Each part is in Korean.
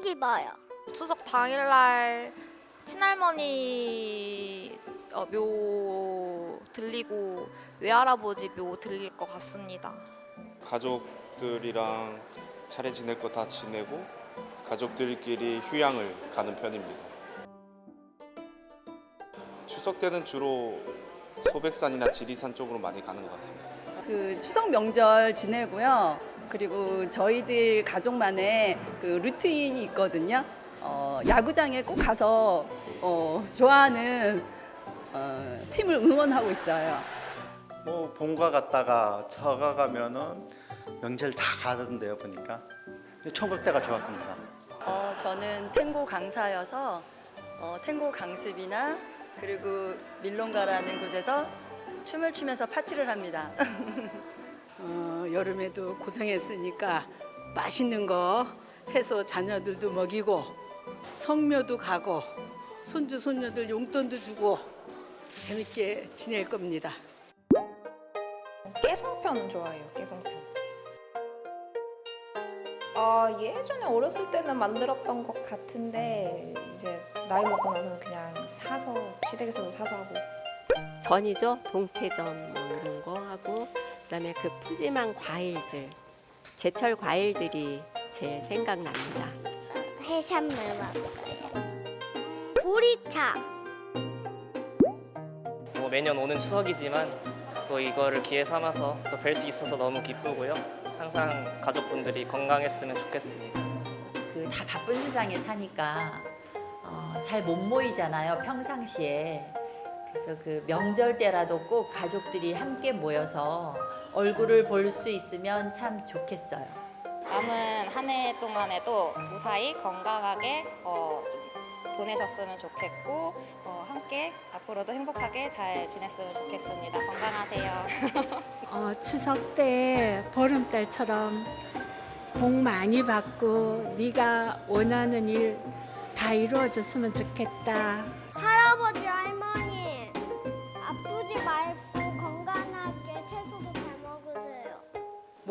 한복 입어요. 추석 당일날 친할머니 어, 묘 들리고 외할아버지 묘 들릴 것 같습니다. 가족들이랑 차례 지낼 거 다 지내고 가족들끼리 휴양을 가는 편입니다. 추석 때는 주로 소백산이나 지리산 쪽으로 많이 가는 것 같습니다. 그 추석 명절 지내고요. 그리고 저희들 가족만의 그 루틴이 있거든요. 어, 야구장에 꼭 가서 어, 좋아하는 어, 팀을 응원하고 있어요. 뭐 본가 갔다가 처가 가면은 명절 다 가던데요 보니까 총각 때가 좋았습니다. 어, 저는 탱고 강사여서 어, 탱고 강습이나 그리고 밀롱가라는 곳에서 춤을 추면서 파티를 합니다. 어, 여름에도 고생했으니까 맛있는 거 해서 자녀들도 먹이고 성묘도 가고 손주 손녀들 용돈도 주고 재밌게 지낼 겁니다. 깨성편 좋아해요. 깨성편. 아 예전에 어렸을 때는 만들었던 것 같은데 이제 나이 먹고 나서는 그냥 사서 시댁에서도 사서 하고 전이죠. 동태전 뭐 이런 거 하고 그다음에 그 푸짐한 과일들 제철 과일들이 제일 생각납니다. 해산물 먹어요. 보리차. 뭐 매년 오는 추석이지만 또 이거를 기회 삼아서 또 뵐 수 있어서 너무 기쁘고요. 항상 가족분들이 건강했으면 좋겠습니다. 그 다 바쁜 세상에 사니까 어, 잘 못 모이잖아요 평상시에 그래서 그 명절 때라도 꼭 가족들이 함께 모여서 얼굴을 볼 수 있으면 참 좋겠어요. 남은 한 해 동안에도 무사히 건강하게 어, 좀 보내셨으면 좋겠고 어, 함께 앞으로도 행복하게 잘 지냈으면 좋겠습니다. 건강하세요. 어, 추석 때 보름달처럼 복 많이 받고 네가 원하는 일 다 이루어졌으면 좋겠다.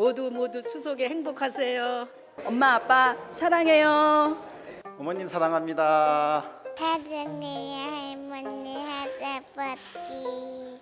모두 모두 추석에 행복하세요. 엄마 아빠 사랑해요. 어머님 사랑합니다. 사랑해요 할머니 할아버지.